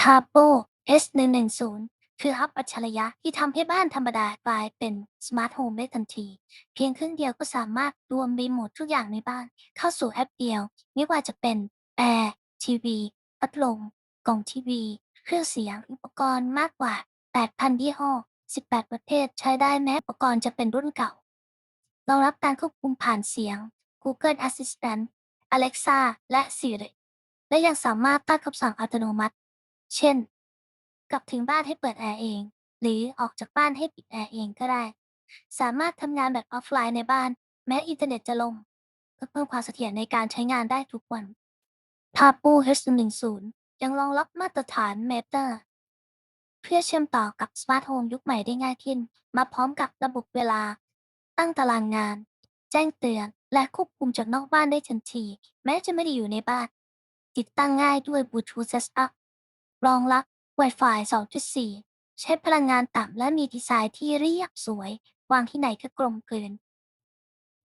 t a b o S110 คือฮับอัจฉริยะที่ทำให้บ้านธรรมดากลายเป็นสมาร์ทโฮมได้ทันที เพียงครื่งเดียวก็สามารถรวมรีโมททุกอย่างในบ้าน เข้าสู่แอปเดียว ไม่ว่าจะเป็นแอร์ทีวีพัดลมกล่องทีวี เครื่องเสียงอุปกรณ์มากกว่า 8,000ยี่ห้อ 18 ประเทศใช้ได้แม้อุปกรณ์จะเป็นรุ่นเก่ารองรับการควบคุมผ่านเสียง Google Assistant Alexa และ Siri และยังสามารถตั้งคำสั่งอัตโนมัติ เช่น กลับถึงบ้านให้เปิดแอร์เอง หรือออกจากบ้านให้ปิดแอร์เองก็ได้ สามารถทำงานแบบออฟไลน์ในบ้าน แม้อินเทอร์เน็ตจะล่มเพื่อเพิ่มความเสถียรในการใช้งานได้ทุกวัน t a b o H110 ยังรองรับมาตรฐาน Matter เพื่อเชื่อมต่อกับสมาร์ทโฮมยุคใหม่ได้ง่ายขึ้น มาพร้อมกับระบบเวลา ตั้งตารางงาน แจ้งเตือน และควบคุมจากนอกบ้านได้ทันที แม้จะไม่ได้อยู่ในบ้าน ติดตั้งง่ายด้วย Bluetooth Setup รองรับ Wi-Fi 2.4 ใช้พลังงานต่ำและมีดีไซน์ที่เรียบสวย วางที่ไหนก็กลมกลืน